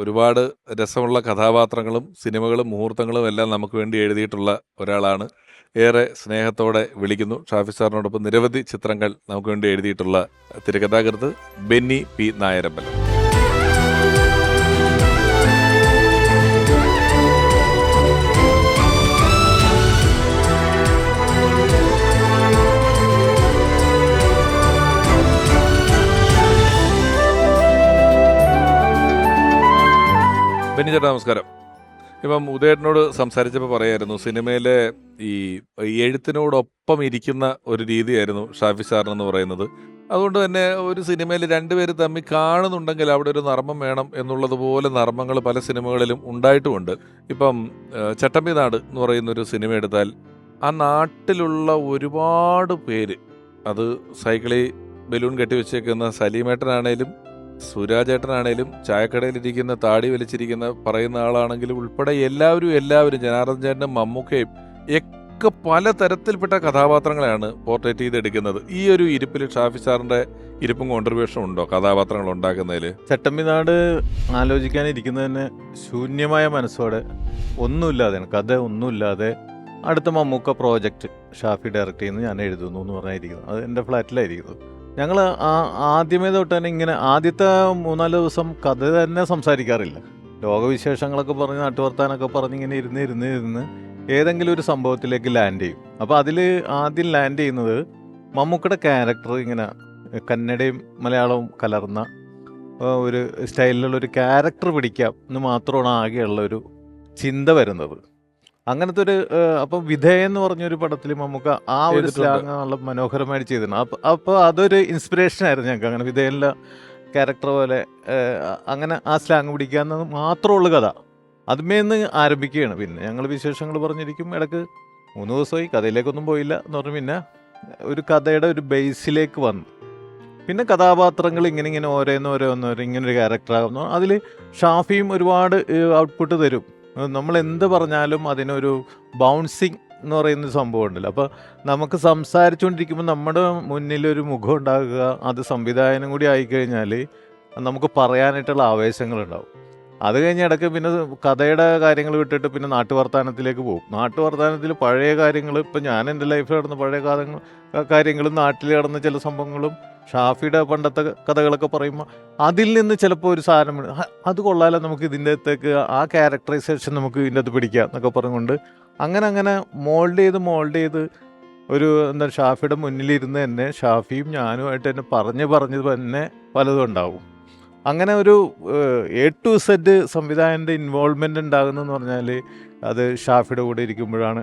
ഒരുപാട് രസമുള്ള കഥാപാത്രങ്ങളും സിനിമകളും മുഹൂർത്തങ്ങളും എല്ലാം നമുക്ക് വേണ്ടി എഴുതിയിട്ടുള്ള ഒരാളാണ്. ഏറെ സ്നേഹത്തോടെ വിളിക്കുന്നു. ഷാഫി സാറിനോടൊപ്പം നിരവധി ചിത്രങ്ങൾ നമുക്ക് വേണ്ടി എഴുതിയിട്ടുള്ള തിരക്കഥാകൃത്ത് ബെന്നി പി നായരമ്പലം. ചേട്ടാ നമസ്കാരം. ഇപ്പം ഉദയേട്ടനോട് സംസാരിച്ചപ്പോൾ പറയായിരുന്നു സിനിമയിലെ ഈ എഴുത്തിനോടൊപ്പം ഇരിക്കുന്ന ഒരു രീതിയായിരുന്നു ഷാഫി സാറിനെന്ന് പറയുന്നത്. അതുകൊണ്ട് തന്നെ ഒരു സിനിമയിൽ രണ്ടുപേര് തമ്മിൽ കാണുന്നുണ്ടെങ്കിൽ അവിടെ ഒരു നർമ്മം വേണം എന്നുള്ളതുപോലെ നർമ്മങ്ങൾ പല സിനിമകളിലും ഉണ്ടായിട്ടുമുണ്ട്. ഇപ്പം ചട്ടമ്പി നാട് എന്ന് പറയുന്ന ഒരു സിനിമ എടുത്താൽ ആ നാട്ടിലുള്ള ഒരുപാട് പേര് അത് സൈക്കിളിൽ ബലൂൺ കെട്ടിവെച്ചേക്കുന്ന സലീമേട്ടനാണേലും സുരാജേട്ടനാണേലും ചായക്കടയിലിരിക്കുന്ന താടി വലിച്ചിരിക്കുന്ന പറയുന്ന ആളാണെങ്കിലും ഉൾപ്പെടെ എല്ലാവരും എല്ലാവരും ജനാർദ്ദൻ ചേട്ടനും മമ്മൂക്കയും ഒക്കെ പല തരത്തിൽപ്പെട്ട കഥാപാത്രങ്ങളെയാണ് പോർട്രേറ്റ് ചെയ്തെടുക്കുന്നത്. ഈ ഒരു ഇരിപ്പിൽ ഷാഫി സാറിന്റെ ഇരിപ്പും കോൺട്രിബ്യൂഷൻ ഉണ്ടോ? കഥാപാത്രങ്ങൾ ഉണ്ടാക്കുന്നതിൽ ചട്ടമ്പിനാട് ആലോചിക്കാനിരിക്കുന്നതിന് ശൂന്യമായ മനസ്സോടെ ഒന്നുമില്ലാതെ കഥ ഒന്നുമില്ലാതെ അടുത്ത മമ്മൂക്ക പ്രോജക്റ്റ് ഷാഫി ഡയറക്റ്റ് ചെയ്യുന്നു ഞാൻ എഴുതുന്നു എന്ന് പറഞ്ഞായിരിക്കുന്നു. അത് എന്റെ ഫ്ലാറ്റിലായിരിക്കുന്നത് ഞങ്ങൾ ആദ്യമേ തൊട്ട് തന്നെ ഇങ്ങനെ ആദ്യത്തെ മൂന്നാൽ ദിവസം കഥ തന്നെ സംസാരിക്കാറില്ല. ലോകവിശേഷങ്ങളൊക്കെ പറഞ്ഞ് നാട്ടുവർത്താനൊക്കെ പറഞ്ഞ് ഇങ്ങനെ ഇരുന്ന് ഇരുന്ന് ഇരുന്ന് ഏതെങ്കിലും ഒരു സംഭവത്തിലേക്ക് ലാൻഡ് ചെയ്യും. അപ്പോൾ അതിൽ ആദ്യം ലാൻഡ് ചെയ്യുന്നത് മമ്മൂക്കയുടെ ക്യാരക്ടർ ഇങ്ങനെ കന്നഡയും മലയാളവും കലർന്ന ഒരു സ്റ്റൈലിലുള്ള ഒരു ക്യാരക്ടർ പിടിക്കാം എന്ന് മാത്രമാണ് ആകെയുള്ള ഒരു ചിന്ത വരുന്നത്. അങ്ങനത്തെ ഒരു അപ്പൊ വിധേയ എന്ന് പറഞ്ഞൊരു പടത്തിൽ നമുക്ക് ആ ഒരു. സ്ലാങ് നല്ല മനോഹരമായിട്ട് ചെയ്തിട്ടുണ്ട്. അപ്പൊ അപ്പോൾ അതൊരു ഇൻസ്പിറേഷൻ ആയിരുന്നു ഞങ്ങൾക്ക് അങ്ങനെ വിധേയനിലെ ക്യാരക്ടർ പോലെ അങ്ങനെ ആ സ്ലാങ് പിടിക്കാന്ന് മാത്രമുള്ള കഥ. അതുമേ നിന്ന് ആരംഭിക്കുകയാണ്. പിന്നെ ഞങ്ങൾ വിശേഷങ്ങൾ പറഞ്ഞിരിക്കും. ഇടയ്ക്ക് മൂന്ന് ദിവസമായി കഥയിലേക്കൊന്നും പോയില്ല എന്ന് പറഞ്ഞു പിന്നെ ഒരു കഥയുടെ ഒരു ബേസിലേക്ക് വന്നു. പിന്നെ കഥാപാത്രങ്ങൾ ഇങ്ങനെ ഇങ്ങനെ ഓരോന്നോരോന്നോരോ ഇങ്ങനൊരു ക്യാരക്ടറാകുന്നു അതിൽ ഷാഫിയും ഒരുപാട് ഔട്ട്പുട്ട് തരും. നമ്മൾ എന്ത് പറഞ്ഞാലും അതിനൊരു ബൗൺസിങ് എന്ന് പറയുന്ന സംഭവം ഉണ്ടല്ലോ. അപ്പോൾ നമുക്ക് സംസാരിച്ചുകൊണ്ടിരിക്കുമ്പോൾ നമ്മുടെ മുന്നിൽ ഒരു മുഖം ഉണ്ടാകുക അത് സംവിധായകനും കൂടി ആയിക്കഴിഞ്ഞാൽ നമുക്ക് പറയാനായിട്ടുള്ള ആവേശങ്ങളുണ്ടാവും. അത് കഴിഞ്ഞ് ഇടയ്ക്ക് പിന്നെ കഥയുടെ കാര്യങ്ങൾ വിട്ടിട്ട് പിന്നെ നാട്ടുവർത്താനത്തിലേക്ക് പോകും. നാട്ടുവർത്താനത്തിൽ പഴയ കാര്യങ്ങൾ ഇപ്പം ഞാൻ എന്റെ ലൈഫിൽ നടന്ന പഴയ കാര്യങ്ങൾ കാര്യങ്ങളും നാട്ടിൽ നടന്ന ചില സംഭവങ്ങളും ഷാഫിയുടെ പണ്ടത്തെ കഥകളൊക്കെ പറയുമ്പോൾ അതിൽ നിന്ന് ചിലപ്പോൾ ഒരു സാധനം അത് കൊള്ളാലോ നമുക്ക് ഇതിന്റെ അകത്തേക്ക് ആ ക്യാരക്ടറൈസേഷൻ നമുക്ക് ഇതിന്റെ അകത്ത് പിടിക്കാം എന്നൊക്കെ പറഞ്ഞുകൊണ്ട് അങ്ങനെ അങ്ങനെ മോൾഡ് ചെയ്ത് മോൾഡ് ചെയ്ത് ഒരു എന്താ ഷാഫിയുടെ മുന്നിലിരുന്ന് തന്നെ ഷാഫിയും ഞാനുമായിട്ട് തന്നെ പറഞ്ഞ് പറഞ്ഞ് തന്നെ പലതും ഉണ്ടാവും. അങ്ങനെ ഒരു എ ടു സെഡ് സംവിധായകന്റെ ഇൻവോൾവ്മെന്റ് ഉണ്ടാകുന്നതെന്ന് പറഞ്ഞാൽ അത് ഷാഫിയുടെ കൂടെ ഇരിക്കുമ്പോഴാണ്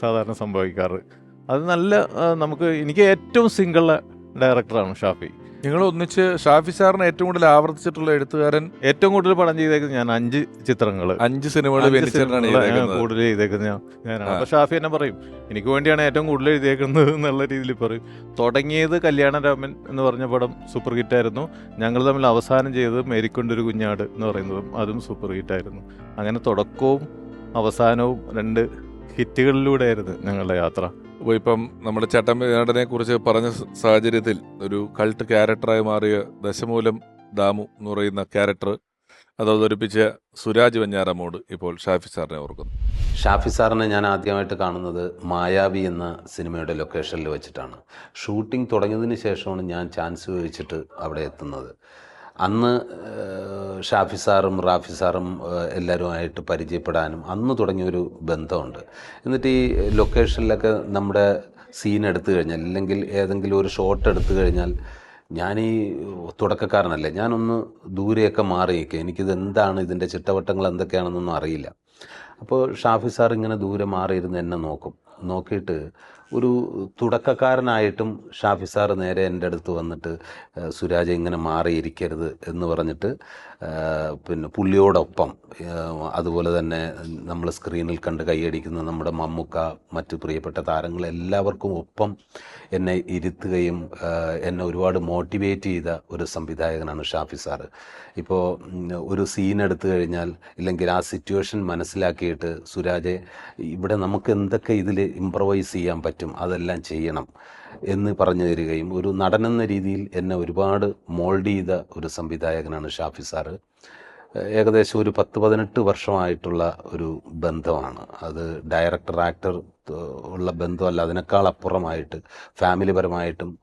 സാധാരണ സംഭവിക്കാറ്. അത് നല്ല നമുക്ക് എനിക്ക് ഏറ്റവും സിംഗിൾ ഡയറക്ടറാണ് ഷാഫി. നിങ്ങൾ ഒന്നിച്ച് ഷാഫി സാറിന് ഏറ്റവും കൂടുതൽ ആവർത്തിച്ചിട്ടുള്ള എഴുത്തുകാരൻ ഏറ്റവും കൂടുതൽ പടം ചെയ്തേക്കുന്നത് ഞാൻ അഞ്ച് ചിത്രങ്ങൾ അഞ്ച് സിനിമകൾ കൂടുതൽ ചെയ്തേക്കുന്നത് ഞാൻ ഞാനാണ്. അപ്പൊ ഷാഫി എന്നെ പറയും എനിക്ക് വേണ്ടിയാണ് ഏറ്റവും കൂടുതൽ എഴുതിയേക്കുന്നത് എന്നുള്ള രീതിയിൽ പറയും. തുടങ്ങിയത് കല്യാണരാമൻ എന്ന് പറഞ്ഞ പടം സൂപ്പർ ഹിറ്റ് ആയിരുന്നു. ഞങ്ങൾ തമ്മിൽ അവസാനം ചെയ്തത് മേരിക്കൊണ്ടൊരു കുഞ്ഞാട് എന്ന് പറയുന്നതും അതും സൂപ്പർ ഹിറ്റ് ആയിരുന്നു. അങ്ങനെ തുടക്കവും അവസാനവും രണ്ട് ഹിറ്റുകളിലൂടെ ആയിരുന്നു ഞങ്ങളുടെ യാത്ര. ഇപ്പം നമ്മുടെ ചട്ടമ്പിനാടനെ കുറിച്ച് പറഞ്ഞ സാഹചര്യത്തിൽ ഒരു കൾട്ട് ക്യാരക്ടറായി മാറിയ ദശമൂലം ദാമു എന്ന് പറയുന്ന ക്യാരക്ടർ അത് അവതരിപ്പിച്ച സുരാജ് വെഞ്ഞാറമോട് ഇപ്പോൾ ഷാഫി സാറിനെ ഓർക്കുന്നു. ഷാഫി സാറിനെ ഞാൻ ആദ്യമായിട്ട് കാണുന്നത് മായാവി എന്ന സിനിമയുടെ ലൊക്കേഷനിൽ വെച്ചിട്ടാണ്. ഷൂട്ടിംഗ് തുടങ്ങിയതിന് ശേഷമാണ് ഞാൻ ചാൻസ് ചോദിച്ചിട്ട് അവിടെ എത്തുന്നത്. അന്ന് ഷാഫി സാറും റാഫി സാറും എല്ലാവരുമായിട്ട് പരിചയപ്പെടാനും അന്ന് തുടങ്ങിയൊരു ബന്ധമുണ്ട്. എന്നിട്ട് ഈ ലൊക്കേഷനിലൊക്കെ നമ്മുടെ സീൻ എടുത്തു കഴിഞ്ഞാൽ അല്ലെങ്കിൽ ഏതെങ്കിലും ഒരു ഷോട്ട് എടുത്തു കഴിഞ്ഞാൽ ഞാൻ ഈ തുടക്കക്കാരനല്ലേ ഞാനൊന്ന് ദൂരെയൊക്കെ മാറി നിൽക്കുക എനിക്കിത് എന്താണ് ഇതിന്റെ ചിട്ടവട്ടങ്ങൾ എന്തൊക്കെയാണെന്നൊന്നും അറിയില്ല. അപ്പോൾ ഷാഫി സാർ ഇങ്ങനെ ദൂരെ മാറിയിരുന്ന് എന്നെ നോക്കും. നോക്കിയിട്ട് ഒരു തുടക്കക്കാരനായിട്ടും ഷാഫി സാർ നേരെ എന്റെ അടുത്ത് വന്നിട്ട് സുരാജ് ഇങ്ങനെ മാറിയിരിക്കരുത് എന്ന് പറഞ്ഞിട്ട് പിന്നെ പുള്ളിയോടൊപ്പം അതുപോലെ തന്നെ നമ്മൾ സ്ക്രീനിൽ കണ്ട് കൈയടിക്കുന്ന നമ്മുടെ മമ്മുക്ക മറ്റ് പ്രിയപ്പെട്ട താരങ്ങൾ എല്ലാവർക്കും ഒപ്പം എന്നെ ഇരുത്തുകയും എന്നെ ഒരുപാട് മോട്ടിവേറ്റ് ചെയ്ത ഒരു സംവിധായകനാണ് ഷാഫി സാറ് ഇപ്പോൾ ഒരു സീൻ എടുത്തു കഴിഞ്ഞാൽ ഇല്ലെങ്കിൽ ആ സിറ്റുവേഷൻ മനസ്സിലാക്കിയിട്ട് സുരാജെ ഇവിടെ നമുക്ക് എന്തൊക്കെ ഇതിൽ ഇമ്പ്രവൈസ് ചെയ്യാൻ പറ്റും? അതെല്ലാം ചെയ്യണം എന്ന് പറഞ്ഞു തരികയും ഒരു നടനെന്ന രീതിയിൽ എന്നെ ഒരുപാട് മോൾഡ് ചെയ്ത ഒരു സംവിധായകനാണ് ഷാഫി സാറ്. ഏകദേശം ഒരു പത്ത് പതിനെട്ട് വർഷമായിട്ടുള്ള ഒരു ബന്ധമാണ്. അത് ഡയറക്ടർ ആക്ടർ ഉള്ള ബന്ധമല്ല അതിനേക്കാൾ അപ്പുറമായിട്ട് ഫാമിലി പരമായിട്ടും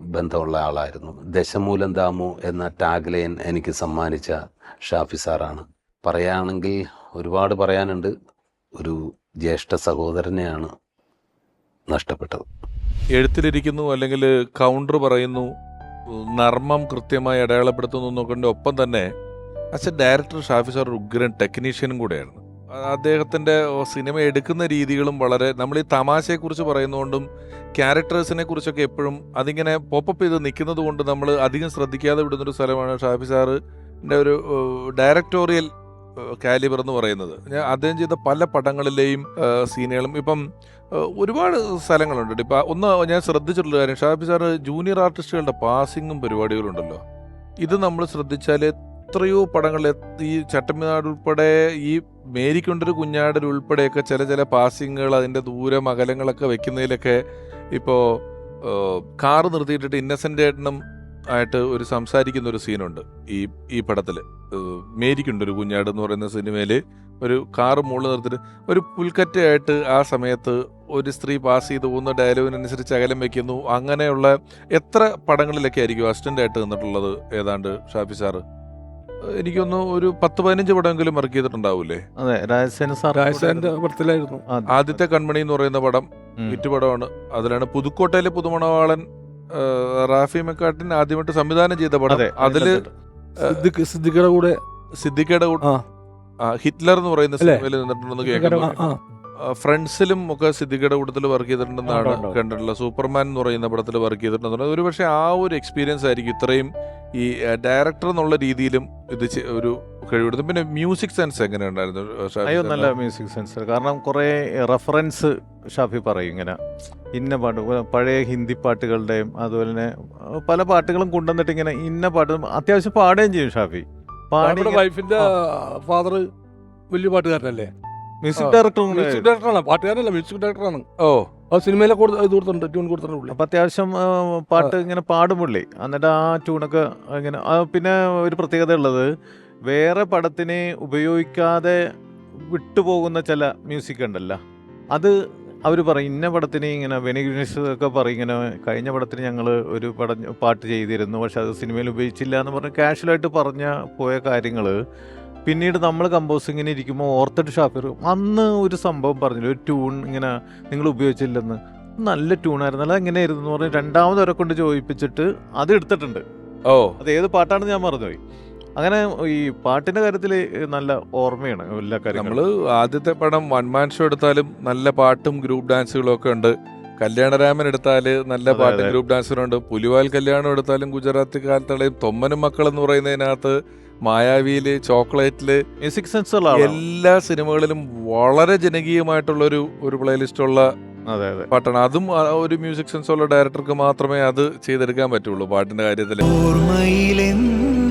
ബന്ധമുള്ള ആളായിരുന്നു. ദശമൂലം ദാമു എന്ന ടാഗ്ലൈൻ എനിക്ക് സമ്മാനിച്ച ഷാഫി സാറാണ്. പറയുകയാണെങ്കിൽ ഒരുപാട് പറയാനുണ്ട്. ഒരു ജ്യേഷ്ഠ സഹോദരനെയാണ് നഷ്ടപ്പെട്ടത്. എഴുത്തിലിരിക്കുന്നു അല്ലെങ്കിൽ കൗണ്ടർ പറയുന്നു നർമ്മം കൃത്യമായി അടയാളപ്പെടുത്തുന്നു എന്നൊക്കെ ഒപ്പം തന്നെ അച്ഛൻ ഡയറക്ടർ ഷാഫി സാർ ഉഗ്രൻ ടെക്നീഷ്യനും കൂടെയാണ് അദ്ദേഹത്തിന്റെ സിനിമ എടുക്കുന്ന രീതികളും വളരെ നമ്മൾ ഈ തമാശയെക്കുറിച്ച് പറയുന്നതുകൊണ്ടും ക്യാരക്ടേഴ്സിനെ കുറിച്ചൊക്കെ എപ്പോഴും അതിങ്ങനെ പോപ്പപ്പ് ചെയ്ത് നിൽക്കുന്നത് കൊണ്ട് നമ്മൾ അധികം ശ്രദ്ധിക്കാതെ വിടുന്നൊരു സ്ഥലമാണ് ഷാഫി സാറിന്റെ ഒരു ഡയറക്ടോറിയൽ കാലിബർ എന്ന് പറയുന്നത്. ഞാൻ അദ്ദേഹം ചെയ്ത പല പടങ്ങളിലെയും സീനുകളും. ഇപ്പം ഒരുപാട് സ്ഥലങ്ങളുണ്ട്. ഇപ്പം ഒന്ന് ഞാൻ ശ്രദ്ധിച്ചിട്ടുള്ള കാര്യം ഷാഫി സാറ് ജൂനിയർ ആർട്ടിസ്റ്റുകളുടെ പാസിങ്ങും പരിപാടികളുണ്ടല്ലോ. ഇത് നമ്മൾ ശ്രദ്ധിച്ചാൽ എത്രയോ പടങ്ങൾ ഈ ചട്ടമ്പിനാട് ഉൾപ്പെടെ ഈ മേരിക്കൊണ്ടൊരു കുഞ്ഞാടൽ ഉൾപ്പെടെയൊക്കെ ചില ചില പാസിങ്ങുകൾ അതിന്റെ ദൂരം അകലങ്ങളൊക്കെ വെക്കുന്നതിലൊക്കെ ഇപ്പോൾ കാറ് നിർത്തിയിട്ടിട്ട് ഇന്നസെന്റ് ഏട്ടനും ആയിട്ട് ഒരു സംസാരിക്കുന്ന ഒരു സീനുണ്ട്. ഈ ഈ പടത്തിൽ മേരിക്കുണ്ട് ഒരു കുഞ്ഞാട് എന്ന് പറയുന്ന സിനിമയിൽ ഒരു കാറ് മുകളിൽ നിർത്തിട്ട് ഒരു പുൽക്കറ്റയായിട്ട് ആ സമയത്ത് ഒരു സ്ത്രീ പാസ് ചെയ്ത് പോകുന്ന ഡയലോഗിനനുസരിച്ച് അകലം വെക്കുന്നു. അങ്ങനെയുള്ള എത്ര പടങ്ങളിലൊക്കെ ആയിരിക്കും അസിസ്റ്റന്റ് ആയിട്ട് നിന്നിട്ടുള്ളത് ഏതാണ്ട് ഷാഫി സാറ്? എനിക്കൊന്ന് ഒരു പത്ത് പതിനഞ്ച് പടമെങ്കിലും വർക്ക് ചെയ്തിട്ടുണ്ടാവൂലേ? അതെ രാജസേന പടത്തിലായിരുന്നു. ആദ്യത്തെ കൺമണി എന്ന് പറയുന്ന പടം ഹിറ്റ് പടമാണ്. അതിലാണ് പുതുക്കോട്ടയിലെ പുതുമണവാളൻ റാഫി മെക്കാട്ടിൻ ആദ്യമായിട്ട് സംവിധാനം ചെയ്ത പടം. അതെ അതിൽ സിദ്ദിഖ് സിദ്ദിഖിയുടെ കൂടെ സിദ്ദിഖയുടെ കൂടെ ഹിറ്റ്ലർ എന്ന് പറയുന്ന? സിനിമയിൽ നിന്നിട്ടുണ്ടെന്ന് കേൾക്കുന്നു ഫ്രണ്ട്സിലും ഒക്കെ സിദ്ദിഖയുടെ കൂട്ടത്തിൽ വർക്ക് ചെയ്തിട്ടുണ്ടെന്നാണ്. കണ്ടിട്ടുള്ളത്. സൂപ്പർമാൻ എന്ന് പറയുന്ന പടത്തിൽ വർക്ക് ചെയ്തിട്ടുണ്ടെന്ന് ഒരു പക്ഷേ ആ ഒരു എക്സ്പീരിയൻസ് ആയിരിക്കും ഇത്രയും ഈ ഡയറക്ടർ എന്നുള്ള രീതിയിലും ഇത് ഒരു കഴിവെടുത്തു പിന്നെ മ്യൂസിക് സെൻസ് എങ്ങനെ ഉണ്ടായിരുന്നു ഷാഫി അയ്യോ നല്ല മ്യൂസിക് സെൻസ് കാരണം കുറേ റെഫറൻസ് ഷാഫി പറയും ഇങ്ങനെ. ഇന്ന പാട്ട് പഴയ ഹിന്ദി പാട്ടുകളുടെയും അതുപോലെ തന്നെ പല പാട്ടുകളും കൊണ്ടുവന്നിട്ട് ഇങ്ങനെ ഇന്ന പാട്ട് അത്യാവശ്യം പാടുകയും ചെയ്യും ഷാഫി. പാടി വൈഫിന്റെ ഫാദർ വലിയ പാട്ടുകാരനല്ലേ? മ്യൂസിക് ഡയറക്ടർ കൂടെ മ്യൂസിക് ഡയറക്ടറാണ് പാട്ടുകാരനല്ല മ്യൂസിക് ഡയറക്ടറാണ് ഓ ആ സിനിമയിലെ കൊടുത്ത കൊടുത്തിട്ടുണ്ട് ട്യൂൺ കൊടുത്തിട്ടുണ്ട് അപ്പൊ അത്യാവശ്യം പാട്ട് ഇങ്ങനെ പാടും പുള്ളി. എന്നിട്ട് ആ ട്യൂണൊക്കെ ഇങ്ങനെ പിന്നെ ഒരു പ്രത്യേകത ഉള്ളത് വേറെ പടത്തിന് ഉപയോഗിക്കാതെ വിട്ടുപോകുന്ന ചില മ്യൂസിക് ഉണ്ടല്ലോ. അത് അവർ പറയും ഇന്ന പടത്തിന് ഇങ്ങനെ വെനിഗ്രീസ് ഒക്കെ പറയും ഇങ്ങനെ കഴിഞ്ഞ പടത്തിന് ഞങ്ങൾ ഒരു പടം പാട്ട് ചെയ്തിരുന്നു പക്ഷെ അത് സിനിമയിൽ ഉപയോഗിച്ചില്ല എന്ന് പറഞ്ഞ് കാഷ്വലായിട്ട് പറഞ്ഞ പോയ കാര്യങ്ങൾ പിന്നീട് നമ്മൾ കമ്പോസിങ്ങിന് ഇരിക്കുമ്പോൾ ഓർത്തിട്ട് ഷാഫിർ അന്ന് ഒരു സംഭവം പറഞ്ഞില്ല ഒരു ട്യൂൺ ഇങ്ങനെ നിങ്ങൾ ഉപയോഗിച്ചില്ലെന്ന്. നല്ല ട്യൂണായിരുന്നു അല്ല എങ്ങനെയായിരുന്നു എന്ന് പറഞ്ഞ് രണ്ടാമതൊരെ കൊണ്ട് ചോദിപ്പിച്ചിട്ട് അത് എടുത്തിട്ടുണ്ട്. ഓ. അത് ഏത് പാട്ടാണെന്ന് ഞാൻ മറന്നുപോയി. അങ്ങനെ ഈ പാട്ടിന്റെ കാര്യത്തിൽ നല്ല ഓർമ്മയാണ് എല്ലാ കാര്യങ്ങളും നമ്മൾ ആദ്യത്തെ പടം വൺ മാൻ ഷോ എടുത്താലും നല്ല പാട്ടും ഗ്രൂപ്പ് ഡാൻസുകളും ഒക്കെ ഉണ്ട്. കല്യാണരാമൻ എടുത്താൽ നല്ല പാട്ട്. ഗ്രൂപ്പ് ഡാൻസറുണ്ട് പുലിവാൽ കല്യാണം എടുത്താലും ഗുജറാത്തി കാലത്തളയും തൊമ്മനും മക്കൾ എന്ന് പറയുന്നതിനകത്ത് മായാവിയിൽ ചോക്ലേറ്റിൽ മ്യൂസിക് സെൻസ് എല്ലാ സിനിമകളിലും വളരെ ജനകീയമായിട്ടുള്ള ഒരു ഒരു പ്ലേലിസ്റ്റ് ഉള്ള അതെ അതെ. പാട്ടാണ്. അതും ഒരു മ്യൂസിക് സെൻസ് ഉള്ള ഡയറക്ടർക്ക് മാത്രമേ അത് ചെയ്തെടുക്കാൻ പറ്റുള്ളൂ പാട്ടിന്റെ കാര്യത്തിൽ ഓർമ്മയിലെന്നും